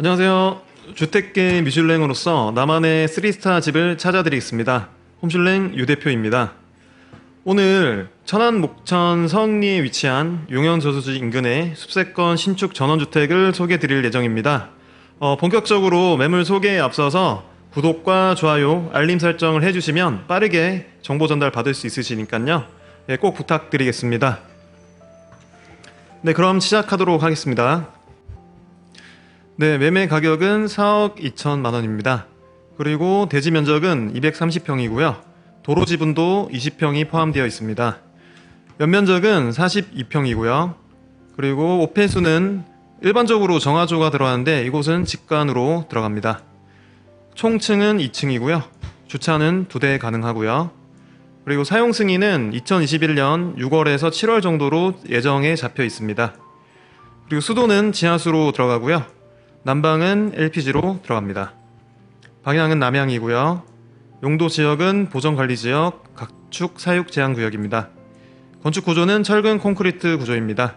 안녕하세요. 주택계 미슐랭으로서 나만의 3스타 집을 찾아드리겠습니다. 홈슐랭 유 대표입니다. 오늘 천안 목천 성리에 위치한 용현저수지 인근의 숲세권 신축 전원주택을 소개드릴 예정입니다. 어, 본격적으로 매물 소개에 앞서서 구독과 좋아요, 알림 설정을 해주시면 빠르게 정보 전달 받을 수 있으시니까요. 예, 꼭 부탁드리겠습니다. 네, 그럼 시작하도록 하겠습니다. 네, 매매 가격은 4억 2천만 원입니다. 그리고 대지 면적은 230평이고요. 도로 지분도 20평이 포함되어 있습니다. 연면적은 42평이고요. 그리고 오페수는 일반적으로 정화조가 들어가는데 이곳은 직관으로 들어갑니다. 총층은 2층이고요. 주차는 두 대 가능하고요. 그리고 사용 승인은 2021년 6월에서 7월 정도로 예정에 잡혀 있습니다. 그리고 수도는 지하수로 들어가고요. 난방은 LPG로 들어갑니다. 방향은 남향이고요. 용도 지역은 보전관리지역, 각축 사육 제한 구역입니다. 건축 구조는 철근 콘크리트 구조입니다.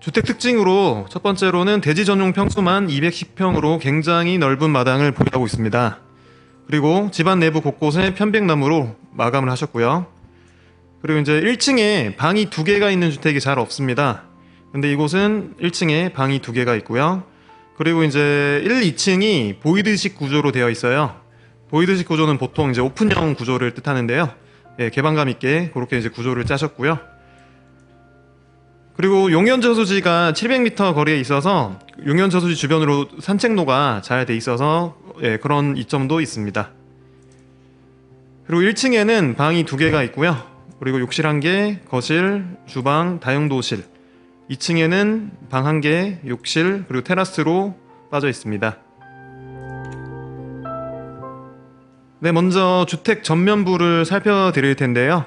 주택 특징으로 첫 번째로는 대지 전용 평수만 210평으로 굉장히 넓은 마당을 보유하고 있습니다. 그리고 집안 내부 곳곳에 편백나무로 마감을 하셨고요. 그리고 이제 1층에 방이 두 개가 있는 주택이 잘 없습니다. 근데 이곳은 1층에 방이 두 개가 있고요. 그리고 이제 1, 2층이 보이드식 구조로 되어 있어요. 보이드식 구조는 보통 이제 오픈형 구조를 뜻하는데요. 예, 개방감 있게 그렇게 이제 구조를 짜셨고요. 그리고 용현 저수지가 700m 거리에 있어서 용현 저수지 주변으로 산책로가 잘 돼 있어서 예, 그런 이점도 있습니다. 그리고 1층에는 방이 두 개가 있고요. 그리고 욕실 한 개, 거실, 주방, 다용도실. 2층에는 방 한 개, 욕실, 그리고 테라스로 빠져 있습니다. 네, 먼저 주택 전면부를 살펴드릴 텐데요.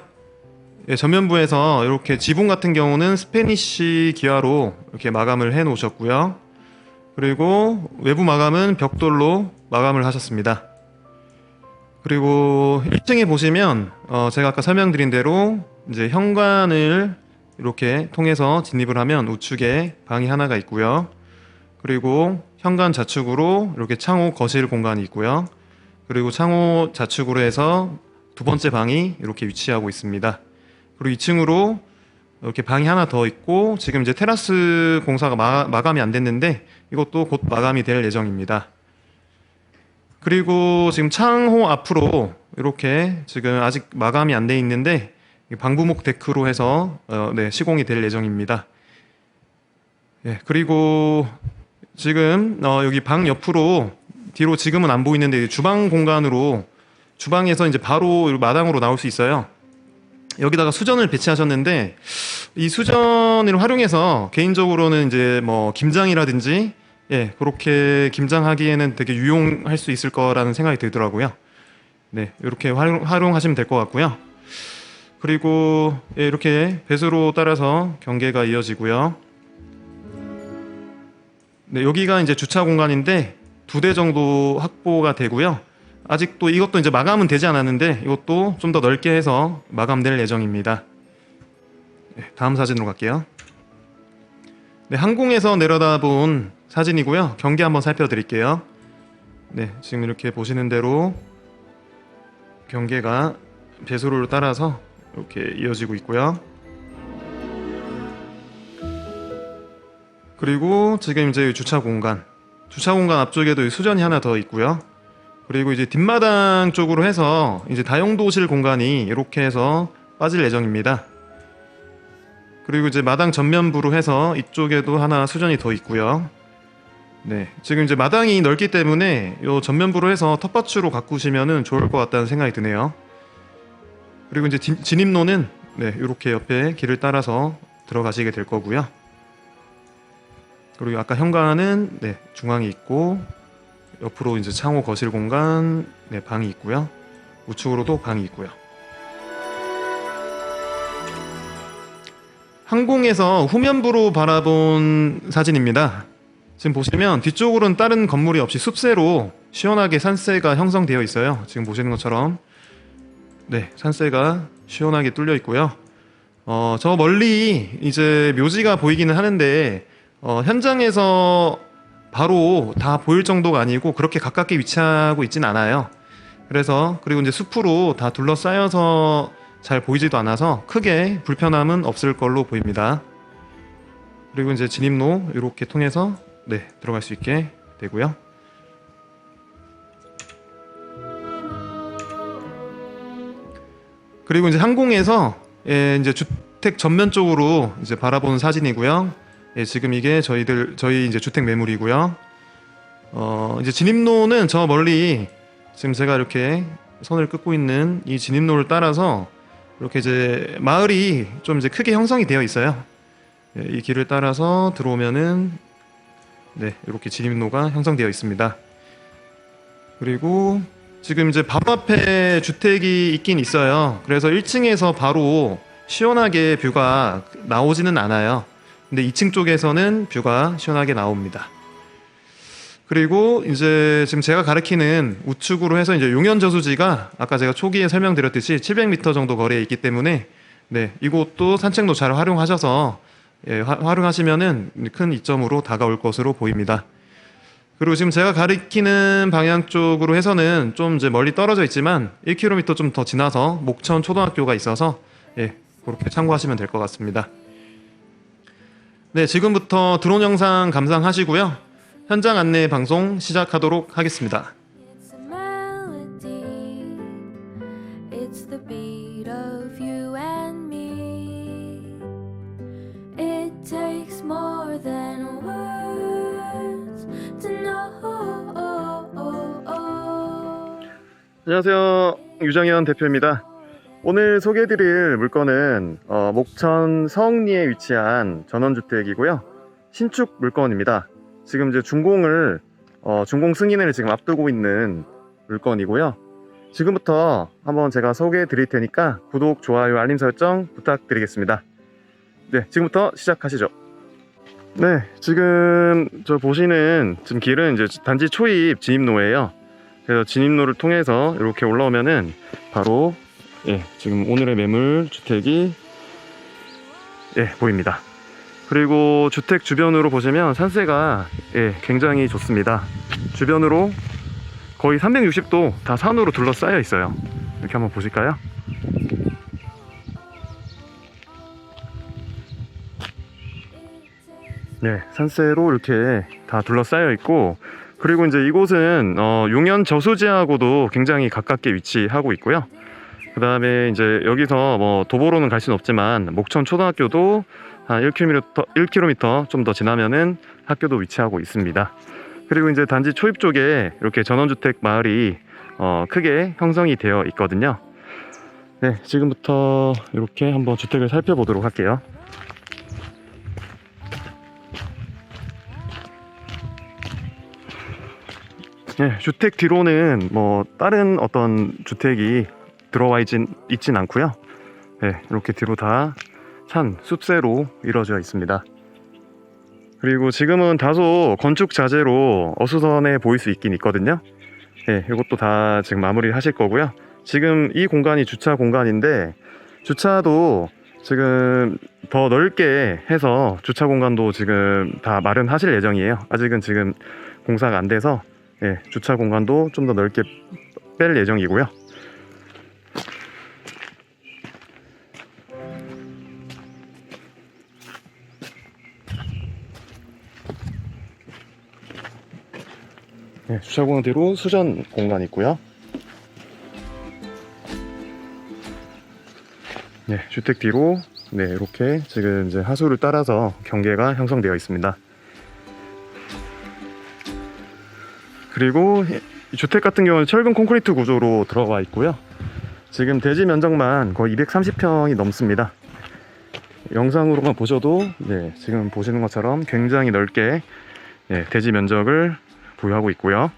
예, 전면부에서 이렇게 지붕 같은 경우는 스페니쉬 기아로 이렇게 마감을 해 놓으셨고요. 그리고 외부 마감은 벽돌로 마감을 하셨습니다. 그리고 1층에 보시면 어, 제가 아까 설명드린 대로 이제 현관을 이렇게 통해서 진입을 하면 우측에 방이 하나가 있고요. 그리고 현관 좌측으로 이렇게 창호 거실 공간이 있고요. 그리고 창호 좌측으로 해서 두 번째 방이 이렇게 위치하고 있습니다. 그리고 2층으로 이렇게 방이 하나 더 있고 지금 이제 테라스 공사가 마, 마감이 안 됐는데 이것도 곧 마감이 될 예정입니다. 그리고 지금 창호 앞으로 이렇게 지금 아직 마감이 안 돼 있는데 방부목 데크로 해서 어, 네, 시공이 될 예정입니다. 예, 그리고 지금 어, 여기 방 옆으로 뒤로 지금은 안 보이는데 주방 공간으로 주방에서 이제 바로 마당으로 나올 수 있어요. 여기다가 수전을 배치하셨는데 이 수전을 활용해서 개인적으로는 이제 뭐 김장이라든지 예 그렇게 김장하기에는 되게 유용할 수 있을 거라는 생각이 들더라고요. 네 이렇게 활용, 활용하시면 될 것 같고요. 그리고 예, 이렇게 배수로 따라서 경계가 이어지고요. 네 여기가 이제 주차 공간인데 두 대 정도 확보가 되고요. 아직도 이것도 이제 마감은 되지 않았는데 이것도 좀 더 넓게 해서 마감될 예정입니다. 네, 다음 사진으로 갈게요. 네, 항공에서 내려다본 사진이고요. 경계 한번 살펴드릴게요. 네, 지금 이렇게 보시는 대로 경계가 배수로를 따라서 이렇게 이어지고 있고요. 그리고 지금 이제 주차 공간, 주차 공간 앞쪽에도 수전이 하나 더 있고요. 그리고 이제 뒷마당 쪽으로 해서 이제 다용도실 공간이 이렇게 해서 빠질 예정입니다. 그리고 이제 마당 전면부로 해서 이쪽에도 하나 수전이 더 있고요. 네, 지금 이제 마당이 넓기 때문에 이 전면부로 해서 텃밭으로 가꾸시면은 좋을 것 같다는 생각이 드네요. 그리고 이제 진- 진입로는 네, 이렇게 옆에 길을 따라서 들어가시게 될 거고요. 그리고 아까 현관은 네, 중앙에 있고 옆으로 이제 창호 거실 공간 네, 방이 있고요. 우측으로도 방이 있고요. 항공에서 후면부로 바라본 사진입니다. 지금 보시면 뒤쪽으로는 다른 건물이 없이 숲새로 시원하게 산세가 형성되어 있어요. 지금 보시는 것처럼 네 산세가 시원하게 뚫려 있고요. 어, 저 멀리 이제 묘지가 보이기는 하는데 어, 현장에서 바로 다 보일 정도가 아니고 그렇게 가깝게 위치하고 있진 않아요. 그래서 그리고 이제 숲으로 다 둘러싸여서 잘 보이지도 않아서 크게 불편함은 없을 걸로 보입니다. 그리고 이제 진입로 이렇게 통해서 네 들어갈 수 있게 되고요. 그리고 이제 항공에서 예, 이제 주택 전면 쪽으로 이제 바라보는 사진이고요. 예, 지금 이게 저희들 저희 이제 주택 매물이고요. 어, 이제 진입로는 저 멀리 지금 제가 이렇게 선을 긋고 있는 이 진입로를 따라서 이렇게 이제 마을이 좀 이제 크게 형성이 되어 있어요. 예, 이 길을 따라서 들어오면은 네, 이렇게 진입로가 형성되어 있습니다. 그리고 지금 이제 바로 앞에 주택이 있긴 있어요. 그래서 1층에서 바로 시원하게 뷰가 나오지는 않아요. 근데 2층 쪽에서는 뷰가 시원하게 나옵니다. 그리고 이제 지금 제가 가리키는 우측으로 해서 이제 용현 저수지가 아까 제가 초기에 설명드렸듯이 700m 정도 거리에 있기 때문에 네, 이곳도 산책로 잘 활용하셔서 예, 화- 활용하시면은 큰 이점으로 다가올 것으로 보입니다. 그리고 지금 제가 가리키는 방향 쪽으로 해서는 좀 이제 멀리 떨어져 있지만 1km 좀 더 지나서 목천 초등학교가 있어서 예, 그렇게 참고하시면 될 것 같습니다. 네, 지금부터 드론 영상 감상하시고요. 현장 안내 방송 시작하도록 하겠습니다. 안녕하세요. 유정현 대표입니다. 오늘 소개해드릴 물건은 어, 목천 성리에 위치한 전원주택이고요. 신축 물건입니다. 지금 이제 준공을 어, 준공 승인을 지금 앞두고 있는 물건이고요. 지금부터 한번 제가 소개해드릴 테니까 구독, 좋아요, 알림 설정 부탁드리겠습니다. 네, 지금부터 시작하시죠. 네, 지금 저 보시는 지금 길은 이제 단지 초입 진입로예요. 그래서 진입로를 통해서 이렇게 올라오면은 바로 예, 지금 오늘의 매물 주택이 예, 보입니다. 그리고 주택 주변으로 보시면 산세가 예, 굉장히 좋습니다. 주변으로 거의 360도 다 산으로 둘러싸여 있어요. 이렇게 한번 보실까요? 네, 산세로 이렇게 다 둘러싸여 있고 그리고 이제 이곳은 어, 용현 저수지하고도 굉장히 가깝게 위치하고 있고요. 그 다음에 이제 여기서 뭐 도보로는 갈 수는 없지만 목천 초등학교도 한 1km, 1km 좀 더 지나면은 학교도 위치하고 있습니다. 그리고 이제 단지 초입 쪽에 이렇게 전원주택 마을이 어, 크게 형성이 되어 있거든요. 네, 지금부터 이렇게 한번 주택을 살펴보도록 할게요. 네, 주택 뒤로는 뭐 다른 어떤 주택이 들어와 있진, 있진 않고요. 네, 이렇게 뒤로 다산 숲새로 이루어져 있습니다. 그리고 지금은 다소 건축 자재로 어수선해 보일 수 있긴 있거든요. 네, 이것도 다 지금 마무리 하실 거고요. 지금 이 공간이 주차 공간인데 주차도 지금 더 넓게 해서 주차 공간도 지금 다 마련하실 예정이에요. 아직은 지금 공사가 안 돼서 예, 주차 공간도 좀 더 넓게 뺄 예정이고요. 네, 주차 공간 뒤로 수전 공간 있고요. 네, 주택 뒤로 네, 이렇게 지금 이제 하수를 따라서 경계가 형성되어 있습니다. 그리고 이 주택 같은 경우는 철근 콘크리트 구조로 들어가 있고요. 지금 대지 면적만 거의 230평이 넘습니다. 영상으로만 보셔도 네, 지금 보시는 것처럼 굉장히 넓게 네, 대지 면적을 보유하고 있고요.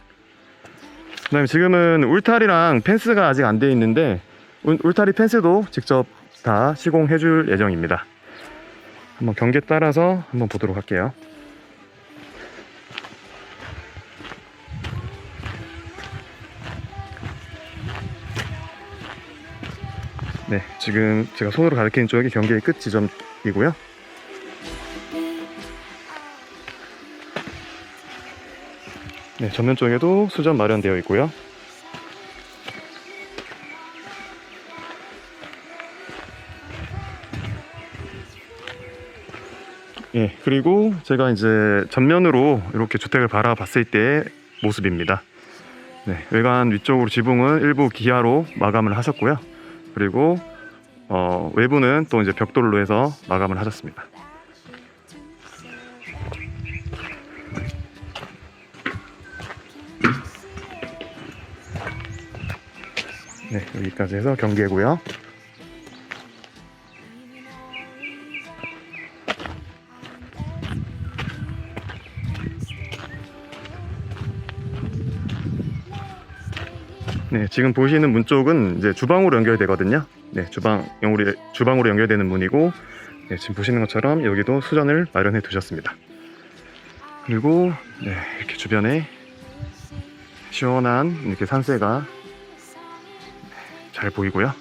그다음에 지금은 울타리랑 펜스가 아직 안 돼 있는데 울- 울타리 펜스도 직접 다 시공해 줄 예정입니다. 한번 경계 따라서 한번 보도록 할게요. 네, 지금 제가 손으로 가리키는 쪽이 경계의 끝 지점이고요. 네, 전면 쪽에도 수전 마련되어 있고요. 예, 그리고 제가 이제 전면으로 이렇게 주택을 바라봤을 때의 모습입니다. 네, 외관 위쪽으로 지붕은 일부 기아로 마감을 하셨고요. 그리고 어, 외부는 또 이제 벽돌로 해서 마감을 하셨습니다. 네, 여기까지 해서 경계고요. 네, 지금 보시는 문 쪽은 이제 주방으로 연결되거든요. 네, 주방, 우리 주방으로 연결되는 문이고, 네, 지금 보시는 것처럼 여기도 수전을 마련해 두셨습니다. 그리고 네, 이렇게 주변에 시원한 이렇게 산세가 잘 보이고요.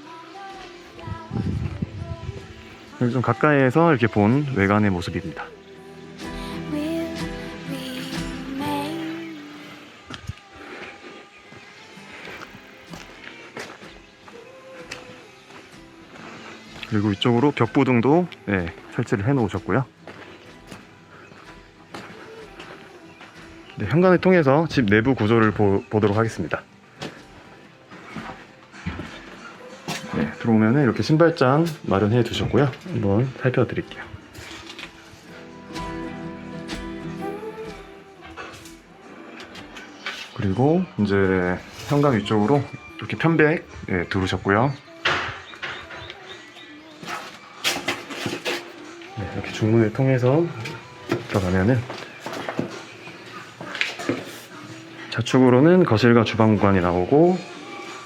좀 가까이에서 이렇게 본 외관의 모습입니다. 그리고 위쪽으로 벽보등도 네, 설치를 해 놓으셨고요. 네, 현관을 통해서 집 내부 구조를 보, 보도록 하겠습니다. 네, 들어오면 이렇게 신발장 마련해 두셨고요. 한번 살펴드릴게요. 그리고 이제 현관 위쪽으로 이렇게 편백 네, 두르셨고요. 네, 이렇게 중문을 통해서 들어가면은 좌측으로는 거실과 주방 공간이 나오고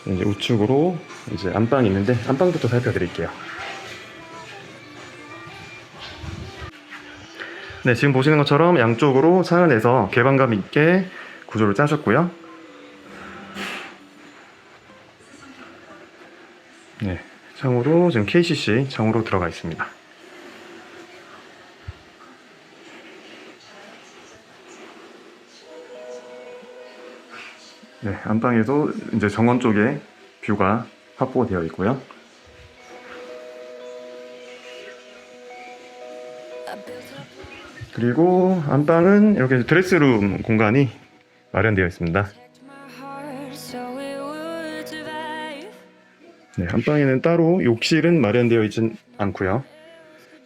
이제 우측으로 이제 안방이 있는데 안방부터 살펴드릴게요. 네, 지금 보시는 것처럼 양쪽으로 창을 내서 개방감 있게 구조를 짜셨고요. 네, 창으로 지금 KCC 창으로 들어가 있습니다. 네, 안방에도 이제 정원 쪽에 뷰가 확보가 되어 있고요. 그리고 안방은 이렇게 드레스룸 공간이 마련되어 있습니다. 네, 안방에는 따로 욕실은 마련되어 있진 않고요.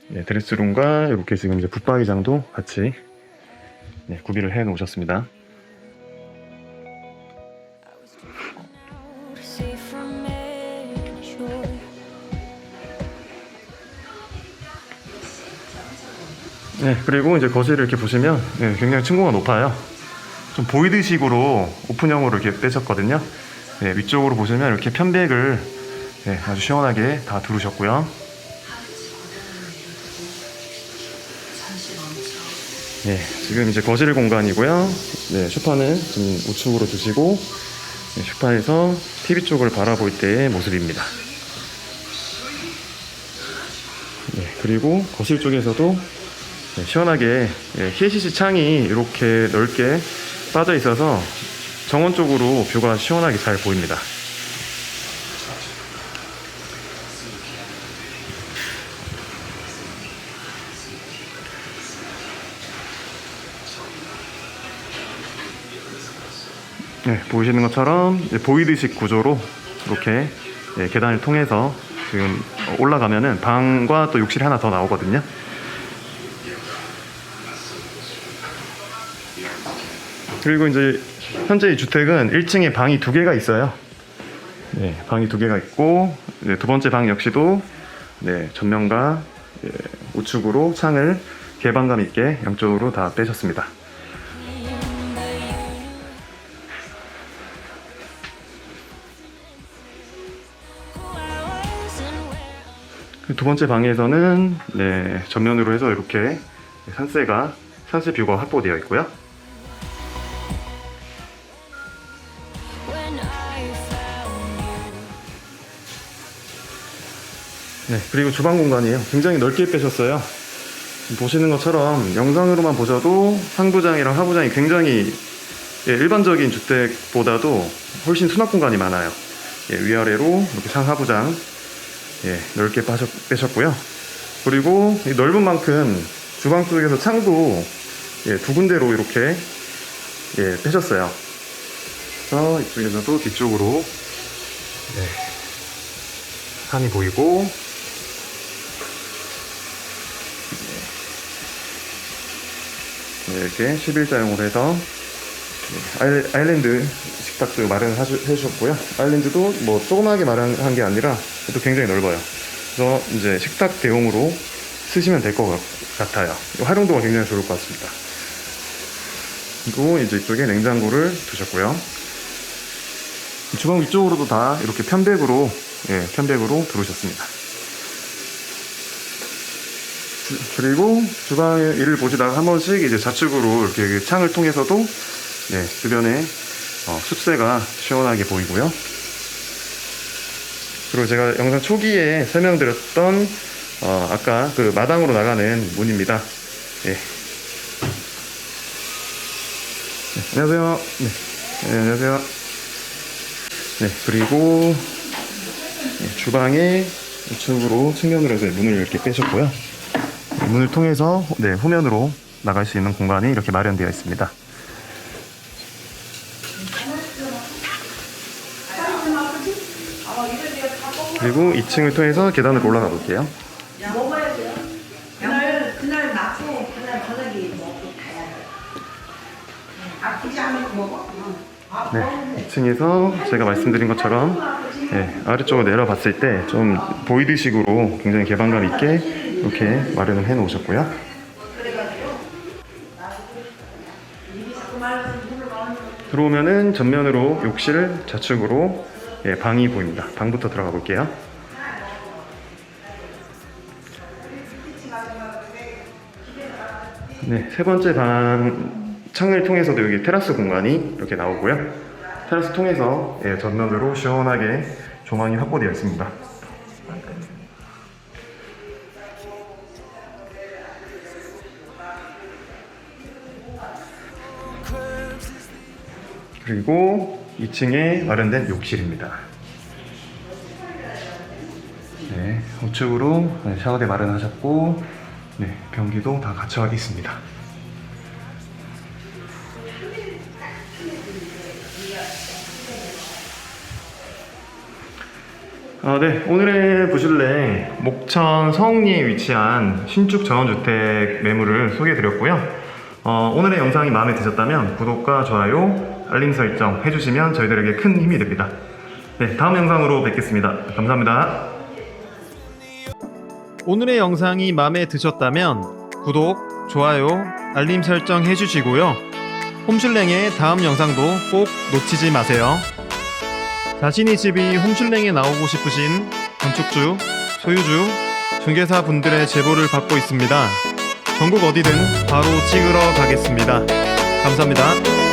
네, 드레스룸과 이렇게 지금 이제 붙박이장도 같이 네, 구비를 해 놓으셨습니다. 네, 그리고 이제 거실을 이렇게 보시면 네, 굉장히 층고가 높아요. 좀 보이드식으로 오픈형으로 이렇게 빼셨거든요. 네, 위쪽으로 보시면 이렇게 편백을 네, 아주 시원하게 다 두르셨고요. 네, 지금 이제 거실 공간이고요. 네, 소파는 지금 우측으로 두시고 네, 소파에서 TV 쪽을 바라볼 때의 모습입니다. 네, 그리고 거실 쪽에서도 네, 시원하게 예, KCC 창이 이렇게 넓게 빠져 있어서 정원 쪽으로 뷰가 시원하게 잘 보입니다. 네, 보이시는 것처럼 보이드식 구조로 이렇게 예, 계단을 통해서 지금 올라가면은 방과 또 욕실이 하나 더 나오거든요. 그리고 이제 현재 이 주택은 1층에 방이 두 개가 있어요. 네, 방이 두 개가 있고 네, 두 번째 방 역시도 네, 전면과 예, 우측으로 창을 개방감 있게 양쪽으로 다 빼셨습니다. 그두 번째 방에서는 네, 전면으로 해서 이렇게 산세가 산세 뷰가 확보되어 있고요. 네, 그리고 주방 공간이에요. 굉장히 넓게 빼셨어요. 보시는 것처럼 영상으로만 보셔도 상부장이랑 하부장이 굉장히 예, 일반적인 주택보다도 훨씬 수납 공간이 많아요. 예, 위아래로 이렇게 상하부장 예, 넓게 빠셨, 빼셨고요. 그리고 이 넓은 만큼 주방 쪽에서 창도 예, 두 군데로 이렇게 예, 빼셨어요. 그래서 이쪽에서도 뒤쪽으로 네, 산이 보이고 이렇게 11자용으로 해서 네, 아일, 아일랜드 식탁도 마련해 주셨고요. 아일랜드도 뭐 조그맣게 마련한 게 아니라 또 굉장히 넓어요. 그래서 이제 식탁 대용으로 쓰시면 될 것 같아요. 활용도가 굉장히 좋을 것 같습니다. 그리고 이제 이쪽에 냉장고를 두셨고요. 주방 위쪽으로도 다 이렇게 편백으로 예, 편백으로 두르셨습니다. 주- 그리고 주방의 일을 보시다가 한 번씩 이제 좌측으로 이렇게 그 창을 통해서도 네, 주변에 어, 숲새가 시원하게 보이고요. 그리고 제가 영상 초기에 설명드렸던 어, 아까 그 마당으로 나가는 문입니다. 예. 네, 안녕하세요. 네. 네, 안녕하세요. 네, 그리고 네, 주방의 우측으로 측면으로 해서 문을 이렇게 빼셨고요. 네, 문을 통해서 네, 후면으로 나갈 수 있는 공간이 이렇게 마련되어 있습니다. 그리고 2층을 통해서 계단을 올라가 볼게요. 먹어야 돼요. 그날 그날 낮에 그날 저녁에 먹고 가야 돼. 아프지 않으면 먹어. 아, 네, 2층에서 제가 말씀드린 것처럼 네, 아래쪽으로 내려봤을 때 좀 보이드식으로 굉장히 개방감 있게 이렇게 마련을 해 놓으셨고요. 들어오면은 전면으로 욕실 좌측으로 예, 방이 보입니다. 방부터 들어가 볼게요. 네, 세 번째 방 창을 통해서도 여기 테라스 공간이 이렇게 나오고요. 테라스 통해서 예, 전면으로 시원하게 조망이 확보되어 있습니다. 그리고 2층에 마련된 욕실입니다. 네, 우측으로 샤워대 마련하셨고, 네, 변기도 다 갖춰 있습니다. 아, 네. 오늘의 부실랭 목천 성리에 위치한 신축 자원주택 매물을 소개해드렸고요. 어, 오늘의 영상이 마음에 드셨다면 구독과 좋아요, 알림 설정 해주시면 저희들에게 큰 힘이 됩니다. 네, 다음 영상으로 뵙겠습니다. 감사합니다. 오늘의 영상이 마음에 드셨다면 구독, 좋아요, 알림 설정 해주시고요. 홈슐랭의 다음 영상도 꼭 놓치지 마세요. 자신이 집이 홈슐랭에 나오고 싶으신 건축주, 소유주, 중개사 분들의 제보를 받고 있습니다. 전국 어디든 바로 찍으러 가겠습니다. 감사합니다.